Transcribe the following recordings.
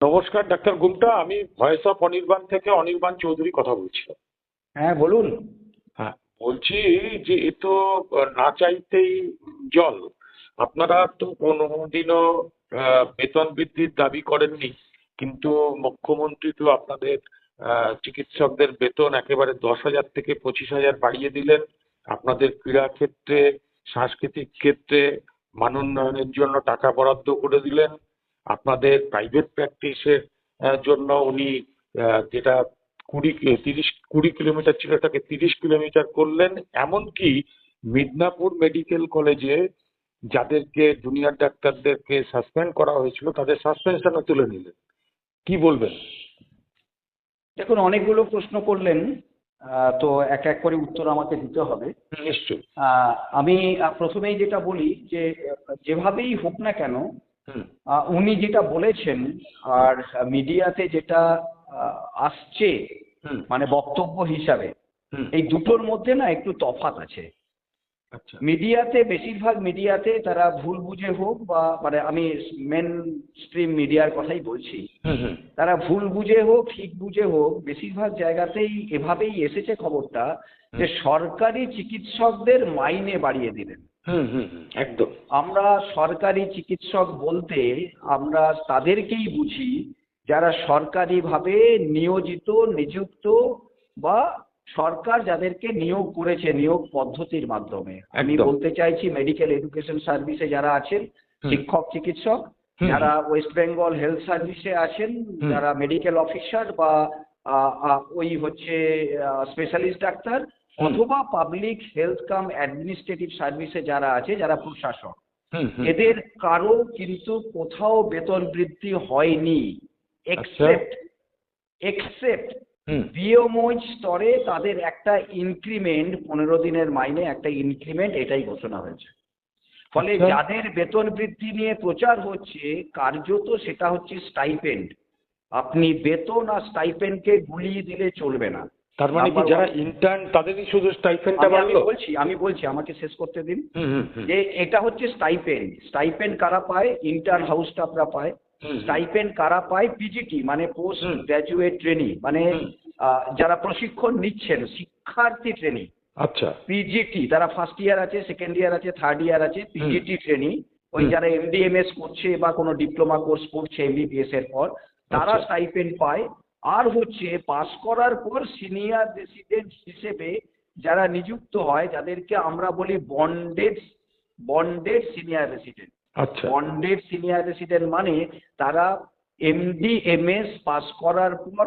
নমস্কার ডাক্তার গুপ্তা। আমি voice of Anirban থেকে অনির্বাণ চৌধুরী কথা বলছি। হ্যাঁ বলুন। হ্যাঁ বলছি যে এ তো না চাইতেই জল। আপনারা তো কোনোদিনও বেতন বৃদ্ধির দাবি করেননি কিন্তু মুখ্যমন্ত্রী তো আপনাদের চিকিৎসকদের বেতন একেবারে দশ হাজার থেকে পঁচিশ হাজার বাড়িয়ে দিলেন। আপনাদের ক্রীড়া ক্ষেত্রে সাংস্কৃতিক ক্ষেত্রে মানোন্নয়নের জন্য টাকা বরাদ্দ করে দিলেন। আপনাদের প্রাইভেট প্র্যাকটিসের জন্য উনি যেটা কুড়ি তিরিশ কুড়ি কিলোমিটার ছিল তাকে তিরিশ কিলোমিটার করলেন। এমনকি মিদনাপুর মেডিকেল কলেজে যাদেরকে জুনিয়র ডাক্তারদেরকে সাসপেন্ড করা হয়েছিল তাদের সাসপেনশনও তুলে নিলেন। কি বলবেন? দেখুন অনেকগুলো প্রশ্ন করলেন তো এক এক করে উত্তর আমাকে দিতে হবে। নিশ্চয়ই। আহ, আমি প্রথমেই যেটা বলি যে যেভাবেই হোক না কেন উনি যেটা বলেছেন আর মিডিয়াতে যেটা আসছে মানে বক্তব্য হিসাবে এই দুটোর মধ্যে না একটু তফাত আছে। আচ্ছা। মিডিয়াতে বেশিরভাগ মিডিয়াতে তারা ভুল বুঝে হোক বা মানে আমি মেন স্ট্রিম মিডিয়ার কথাই বলছি তারা ভুল বুঝে হোক ঠিক বুঝে হোক বেশিরভাগ জায়গাতেই এভাবেই এসেছে খবরটা যে সরকারি চিকিৎসকদের মাইনে বাড়িয়ে দিলেন। হুম হুম হুম, একদম আমরা সরকারি চিকিৎসক বলতে আমরা তাদেরকেই বুঝি যারা সরকারিভাবে নিয়োজিত নিযুক্ত বা সরকার যাদেরকে নিয়োগ করেছে নিয়োগ পদ্ধতির মাধ্যমে আমি বলতে চাইছি মেডিকেল এডুকেশন সার্ভিসে যারা আছেন শিক্ষক চিকিৎসক। যারা ওয়েস্ট বেঙ্গল হেলথ সার্ভিসে আছেন। যারা মেডিকেল অফিসার বা ওই হচ্ছে স্পেশালিস্ট ডাক্তার। অথবা পাবলিক হেলথ কাম অ্যাডমিনিস্ট্রেটিভ সার্ভিসে যারা আছে যারা প্রশাসক এদের কারও কিন্তু কোথাও বেতন বৃদ্ধি হয়নি। এক্সেপ্ট এক্সেপ্ট হুম। স্তরে তাদের একটা ইনক্রিমেন্ট পনেরো দিনের মাইনে একটা ইনক্রিমেন্ট এটাই ঘোষণা হয়েছে। ফলে আচ্ছা। যাদের বেতন বৃদ্ধি নিয়ে প্রচার হচ্ছে কার্যত সেটা হচ্ছে স্টাইপেন্ড আপনি বেতন আর স্টাইপেন্ডকে গুলিয়ে দিলে চলবে না। তার মানে কি যারা ইন্টার্ন তাদেরই শুধু আমি বাড়লো? বলছি আমি বলছি আমাকে শেষ করতে দিন। যে এটা হচ্ছে স্টাইপেন্ড স্টাইপেন্ড কারা পায়? ইন্টার্ন হাউস স্টাফরা পায়। স্টাইপেন্ড কারা পায়? পিজিটি মানে পোস্ট হুম। গ্র্যাজুয়েট ট্রেনি মানে আহ, যারা প্রশিক্ষণ নিচ্ছেন শিক্ষার্থী ট্রেনি আচ্ছা। পিজিটি তারা ফার্স্ট ইয়ার আছে সেকেন্ড ইয়ার আছে থার্ড ইয়ার আছে পিজিটি ট্রেনি ওই যারা এমডিএমএস করছে বা কোনো ডিপ্লোমা কোর্স করছে এমবিবিএস এর পর তারা আচ্ছা। স্টাইপেন্ড পায়। আর হচ্ছে পাস করার পর সিনিয়র রেসিডেন্ট হিসেবে যারা নিযুক্ত হয় যাদেরকে আমরা বলি বন্ডেড বন্ডেড সিনিয়র রেসিডেন্ট আচ্ছা। বন্ডেড সিনিয়র রেসিডেন্ট মানে তারা এমডি এমএস পাস করার পর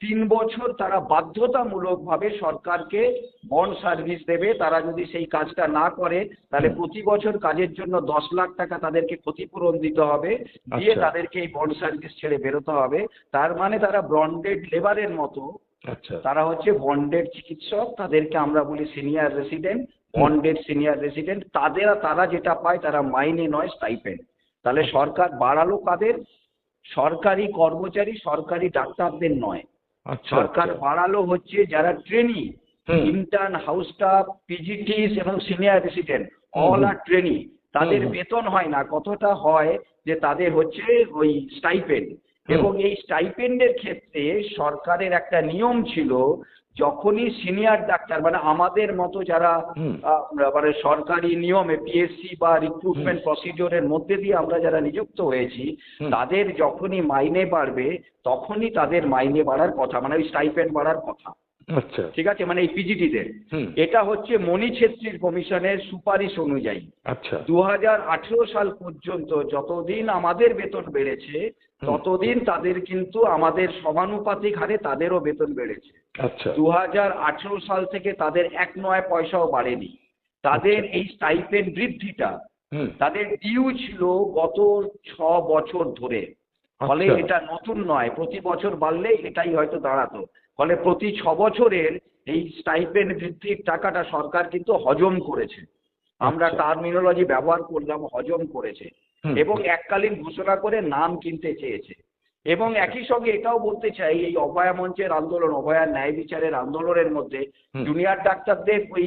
তিন বছর তারা বাধ্যতামূলকভাবে সরকারকে বন্ড সার্ভিস দেবে তারা যদি সেই কাজটা না করে তাহলে প্রতি বছর কাজের জন্য দশ লাখ টাকা তাদেরকে ক্ষতিপূরণ দিতে হবে দিয়ে আচ্ছা। তাদেরকে এই বন্ড সার্ভিস ছেড়ে বেরোতে হবে। তার মানে তারা বন্ডেড লেবারের মতো আচ্ছা। তারা হচ্ছে বন্ডেড চিকিৎসক তাদেরকে আমরা বলি senior resident bonded senior resident তাদের তারা যেটা পায় তারা মাইনে নয় স্টাইপেন্ড তাহলে সরকার বাড়ালো কাদের? সরকারি কর্মচারী সরকারি ডাক্তারদের নয়। আচ্ছা সরকার আচ্ছা। বাড়ালো হচ্ছে যারা trainee intern house staff PGTs এবং সিনিয়র রেসিডেন্ট অল আর ট্রেনি তাদের। বেতন হয় না। কতটা হয় যে তাদের হচ্ছে ওই স্টাইপেন্ড এবং এই স্টাইপেন্ডের ক্ষেত্রে সরকারের একটা নিয়ম ছিল যখনই সিনিয়র ডাক্তার মানে আমাদের মতো যারা মানে সরকারি নিয়মে পিএসসি বা রিক্রুটমেন্ট প্রসিডিওরের মধ্যে দিয়ে আমরা যারা নিযুক্ত হয়েছি তাদের যখনই মাইনে বাড়বে তখনই তাদের মাইনে বাড়ার কথা মানে ওই স্টাইপেন্ড বাড়ার কথা। আচ্ছা। ঠিক আছে? মানে এই পিজিটিদের এটা হচ্ছে মণি ছেত্রীর কমিশনের সুপারিশ অনুযায়ী। আচ্ছা। দু হাজার আঠেরো সাল পর্যন্ত যতদিন আমাদের বেতন বেড়েছে। ততদিন তাদের কিন্তু আমাদের সমানুপাতিক হারে তাদেরও বেতন বেড়েছে। আচ্ছা। দুহাজার আঠারো সাল থেকে তাদের এক নয় পয়সাও বাড়েনি। তাদের এই স্টাইপেন্ড বৃদ্ধিটা তাদের ডিউ ছিল গত ছ বছর ধরে। ফলে আচ্ছা। এটা নতুন নয় প্রতি বছর বাড়লে এটাই হয়তো দাঁড়াতো। ফলে প্রতি ছ বছরের এই স্টাইপেন্ড বৃদ্ধির টাকাটা সরকার কিন্তু হজম করেছে। আমরা আচ্ছা। টার্মিনোলজি ব্যবহার করলাম হজম করেছে। এবং এককালীন ঘোষণা করে নাম কিনতে চেয়েছে। এবং একই সঙ্গে এটাও বলতে চাই এই অভয়া মঞ্চের আন্দোলন অভয়া ন্যায় বিচারের আন্দোলনের মধ্যে। জুনিয়র ডাক্তারদের ওই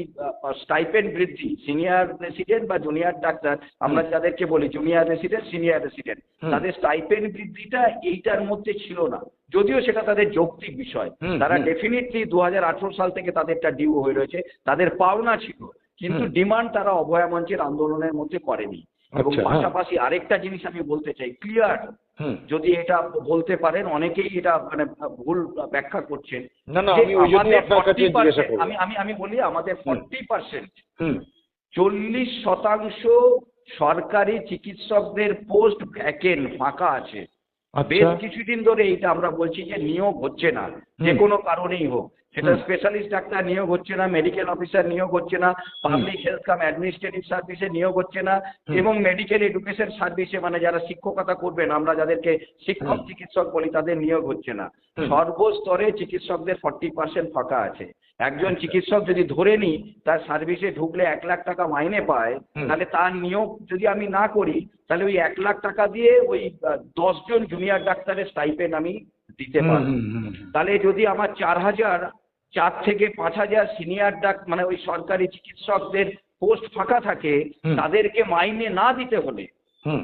স্টাইপেন্ড বৃদ্ধি সিনিয়র রেসিডেন্ট বা জুনিয়র ডাক্তার আমরা যাদেরকে বলি জুনিয়র রেসিডেন্ট সিনিয়র রেসিডেন্ট তাদের স্টাইপেন্ড বৃদ্ধিটা এইটার মধ্যে ছিল না। যদিও সেটা তাদের যৌক্তিক বিষয় তারা। ডেফিনেটলি দু হাজার আঠারো সাল থেকে তাদেরটা ডিউ হয়ে রয়েছে তাদের পাওনা ছিল কিন্তু ডিমান্ড তারা অভয়া মঞ্চের আন্দোলনের মধ্যে করেনি। এবং আচ্ছা, হ্যাঁ। পাশাপাশি আরেকটা জিনিস আমি বলতে চাই ক্লিয়ার যদি এটা বলতে পারেন অনেকেই এটা মানে ভুল ব্যাখ্যা করছেন না না আমি ওই জন্যই আপনার কাছে জিজ্ঞাসা করব আমি আমি আমি বলি আমাদের ফর্টি পার্সেন্ট হুম। চল্লিশ শতাংশ সরকারি চিকিৎসকদের পোস্ট ভ্যাকেন্ট ফাঁকা আছে। বেশ আচ্ছা কিছুদিন ধরে এইটা আমরা বলছি যে নিয়োগ হচ্ছে না যে কোনো কারণেই হোক। সেটা স্পেশালিস্ট ডাক্তার নিয়োগ হচ্ছে না মেডিকেল অফিসার নিয়োগ হচ্ছে না পাবলিক হেলথ কাম অ্যাডমিনিস্ট্রেটিভ সার্ভিসে নিয়োগ হচ্ছে না এবং মেডিকেল এডুকেশন সার্ভিসে মানে যারা শিক্ষকতা করবেন আমরা যাদেরকে শিক্ষক চিকিৎসক বলি তাদের নিয়োগ হচ্ছে না। সর্বস্তরে চিকিৎসকদের ফর্টি পার্সেন্ট ফাঁকা আছে। একজন চিকিৎসক যদি ধরে নিই তার সার্ভিসে ঢুকলে এক লাখ টাকা মাইনে পায় তাহলে তার নিয়োগ যদি আমি না করি তাহলে ওই এক লাখ টাকা দিয়ে ওই দশজন জুনিয়র ডাক্তারের স্টাইপেন্ড আমি দিতে পারব। তাহলে যদি আমার চার হাজার চার থেকে পাঁচ হাজার সিনিয়র ডাক মানে ওই সরকারি চিকিৎসকদের পোস্ট ফাঁকা থাকে তাদেরকে মাইনে না দিতে হলে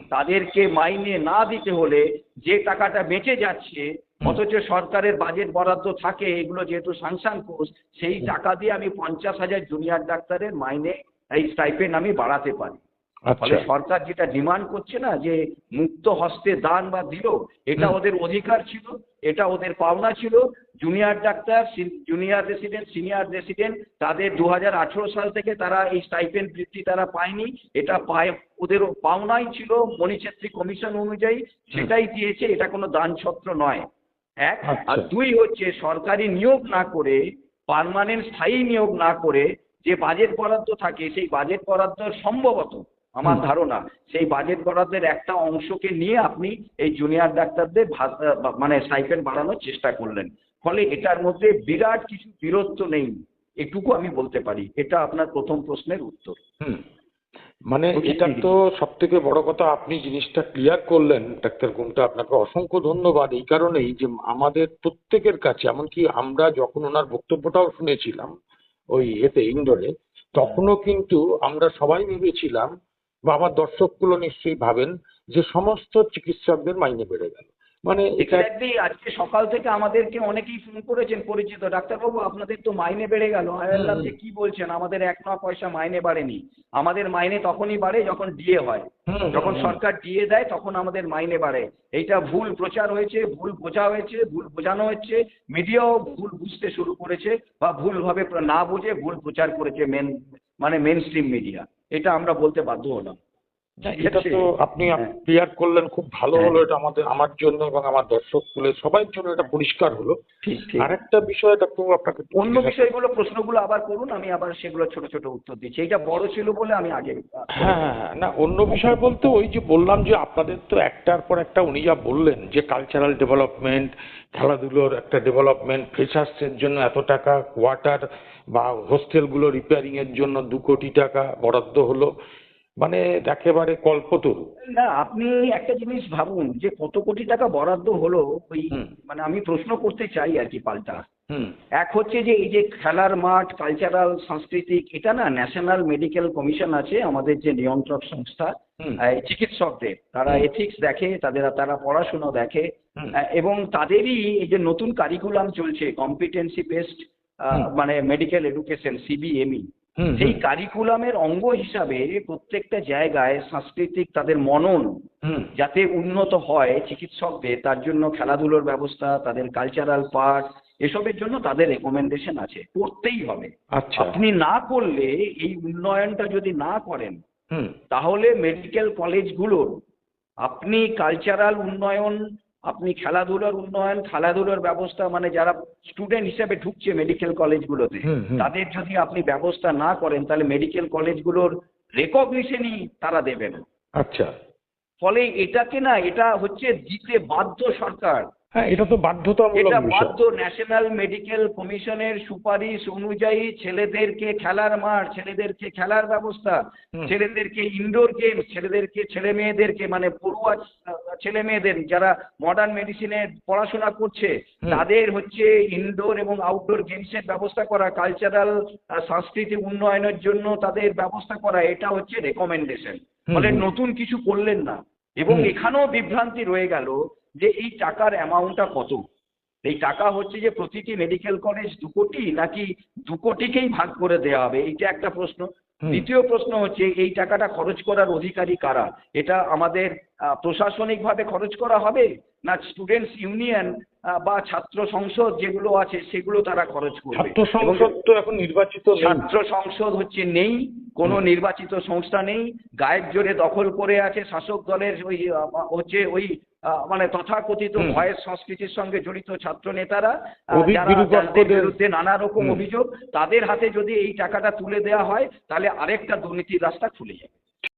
তাদেরকে মাইনে না দিতে হলে যে টাকাটা বেঁচে যাচ্ছে। অথচ সরকারের বাজেট বরাদ্দ থাকে এগুলো যেহেতু সাংসান কোর্স সেই টাকা দিয়ে আমি পঞ্চাশ হাজার জুনিয়র ডাক্তারের মাইনে এই স্টাইপেন্ড আমি বাড়াতে পারি। ফলে আচ্ছা সরকার যেটা ডিমান্ড করছে না যে মুক্ত হস্তে দান বা দিল এটা ওদের অধিকার ছিল এটা ওদের পাওনা ছিল। Junior doctor junior resident senior resident তাদের দু হাজার আঠেরো সাল থেকে তারা এই স্টাইপেন্ড বৃত্তি তারা পায়নি। এটা পায় ওদের পাওনাই ছিল মণিছেত্রী কমিশন অনুযায়ী সেটাই দিয়েছে এটা কোনো দানছত্র নয়। এক আর আচ্ছা। দুই হচ্ছে সরকারি নিয়োগ না করে পার্মানেন্ট স্থায়ী নিয়োগ না করে যে বাজেট বরাদ্দ থাকে সেই বাজেট বরাদ্দ সম্ভবত আমার ধারণা সেই বাজেট বরাদ্দের একটা অংশকে নিয়ে আপনি এই জুনিয়র ডাক্তারদের মানে স্টাইপেন্ড বাড়ানোর চেষ্টা করলেন। ফলে এটার মধ্যে বিরাট কিছু বিরত্ব নেই এটুকু আমি বলতে পারি। এটা আপনার প্রথম প্রশ্নের উত্তর। হুম। মানে এটা তো সব থেকে বড় কথা আপনি জিনিসটা ক্লিয়ার করলেন ডাক্তার গুমটা আপনাকে অসংখ্য ধন্যবাদ। এই কারণেই যে আমাদের প্রত্যেকের কাছে এমনকি আমরা যখন ওনার বক্তব্যটাও শুনেছিলাম ওই এতে ইন্দোরে তখনও কিন্তু আমরা সবাই ভেবেছিলাম বা আমার দর্শকগুলো নিশ্চয়ই ভাবেন যে সমস্ত চিকিৎসকদের মাইনে বেড়ে গেল। মানে এক্স্যাক্টলি আজকে সকাল থেকে আমাদেরকে অনেকেই ফোন করেছেন পরিচিত। ডাক্তারবাবু আপনাদের তো মাইনে বেড়ে গেল। আমি বললাম যে কি বলছেন আমাদের এক ন পয়সা মাইনে বাড়েনি। আমাদের মাইনে তখনই বাড়ে যখন ডিএ হয়। যখন সরকার ডিএ দেয় তখন আমাদের মাইনে বাড়ে। এইটা ভুল প্রচার হয়েছে ভুল বোঝা হয়েছে ভুল বোঝানো হচ্ছে। মিডিয়াও ভুল বুঝতে শুরু করেছে বা ভুলভাবে না বুঝে ভুল প্রচার করেছে মেন মানে মেন স্ট্রিম মিডিয়া এটা আমরা বলতে বাধ্য হলাম। এটা তো আপনি হ্যাঁ। ক্লিয়ার করলেন খুব ভালো হ্যাঁ। হলো এটা আমাদের আমার জন্য এবং আমার দর্শক কুলের সবার জন্য এটা পরিষ্কার হলো। আরেকটা বিষয় ডাক্তারবাবু আপনাকে অন্য বিষয়গুলো প্রশ্নগুলো আবার করুন আমি আবার সেগুলো ছোট ছোট উত্তর দিচ্ছি। এইটা বড় ছিল বলে আমি আগে হ্যাঁ হ্যাঁ হ্যাঁ। না অন্য বিষয় বলতে ওই যে বললাম যে আপনাদের তো একটার পর একটা উনি যা বললেন যে কালচারাল ডেভেলপমেন্ট খেলাধুলোর একটা ডেভেলপমেন্ট ফ্রেশার্সের জন্য এত টাকা কোয়ার্টার বা হোস্টেলগুলো রিপেয়ারিং এর জন্য দু কোটি টাকা বরাদ্দ হলো। মানে একেবারে কল্পতরু। না আপনি একটা জিনিস ভাবুন যে কত কোটি টাকা বরাদ্দ হলো ওই মানে আমি প্রশ্ন করতে চাই আর কি পাল্টা। হুম। এক হচ্ছে যে এই যে খেলার মাঠ কালচারাল সাংস্কৃতিক এটা না ন্যাশনাল মেডিকেল কমিশন আছে আমাদের যে নিয়ন্ত্রক সংস্থা চিকিৎসকদের। তারা এথিক্স দেখে তাদের তারা পড়াশুনো দেখে এবং তাদেরই এই যে নতুন কারিকুলাম চলছে কম্পিটেন্সি বেসড মানে মেডিকেল এডুকেশন সিবিএমই সেই কারিকুলামের অঙ্গ হিসাবে প্রত্যেকটা জায়গায় সাংস্কৃতিক তাদের মনন যাতে উন্নত হয় চিকিৎসকদের তার জন্য খেলাধুলোর ব্যবস্থা তাদের কালচারাল পার্ট এসবের জন্য তাদের রেকমেন্ডেশন আছে। করতেই হবে। আচ্ছা। আপনি না করলে এই উন্নয়নটা যদি না করেন তাহলে মেডিকেল কলেজগুলোর আপনি কালচারাল উন্নয়ন আপনি খেলাধুলার উন্নয়ন খেলাধুলার ব্যবস্থা মানে যারা স্টুডেন্ট হিসেবে ঢুকছে মেডিকেল কলেজগুলোতে। তাদের যদি আপনি ব্যবস্থা না করেন তাহলে মেডিকেল কলেজগুলোর রেকগনিশনই তারা দেবেন আচ্ছা। ফলে এটাকে না এটা হচ্ছে দিতে বাধ্য সরকার। হ্যাঁ এটা তো বাধ্যতামূলক এটা বাধ্য ন্যাশনাল মেডিকেল কমিশনের সুপারিশ অনুযায়ী ছেলেদেরকে খেলার মাঠ ছেলেদেরকে খেলার ব্যবস্থা ছেলেদেরকে ইনডোর গেমস ছেলেদেরকে ছেলে মেয়েদেরকে মানে পড়ুয়া ছেলে মেয়েদের যারা মডার্ন মেডিসিনে পড়াশোনা করছে তাদের হচ্ছে ইনডোর এবং আউটডোর গেমসের ব্যবস্থা করা কালচারাল সাংস্কৃতিক উন্নয়নের জন্য তাদের ব্যবস্থা করা এটা হচ্ছে রেকমেন্ডেশন ফলে নতুন কিছু করলেন না। এবং এখানেও বিভ্রান্তি রয়ে গেল যে এই টাকার অ্যামাউন্টটা কত? এই টাকা হচ্ছে যে প্রতিটি মেডিকেল কলেজ দু কোটি নাকি দু কোটিকেই ভাগ করে দেওয়া হবে? এইটা একটা প্রশ্ন। দ্বিতীয় প্রশ্ন হচ্ছে এই টাকাটা খরচ করার অধিকারী কারা? এটা আমাদের প্রশাসনিকভাবে খরচ করা হবে না স্টুডেন্টস ইউনিয়ন বা ছাত্র সংসদ যেগুলো আছে সেগুলো তারা খরচ করবে? ছাত্র সংসদ তো এখন নির্বাচিত ছাত্র সংসদ হচ্ছে নেই কোনো নির্বাচিত সংস্থা নেই গায়ের জোরে দখল করে আছে শাসক দলের ওই হচ্ছে ওই মানে তথাকথিত ভয়ের সংস্কৃতির সঙ্গে জড়িত ছাত্র নেতারা বিরুদ্ধে নানা রকম অভিযোগ তাদের হাতে যদি এই টাকাটা তুলে দেওয়া হয় তাহলে আরেকটা দুর্নীতির রাস্তা খুলে যাবে।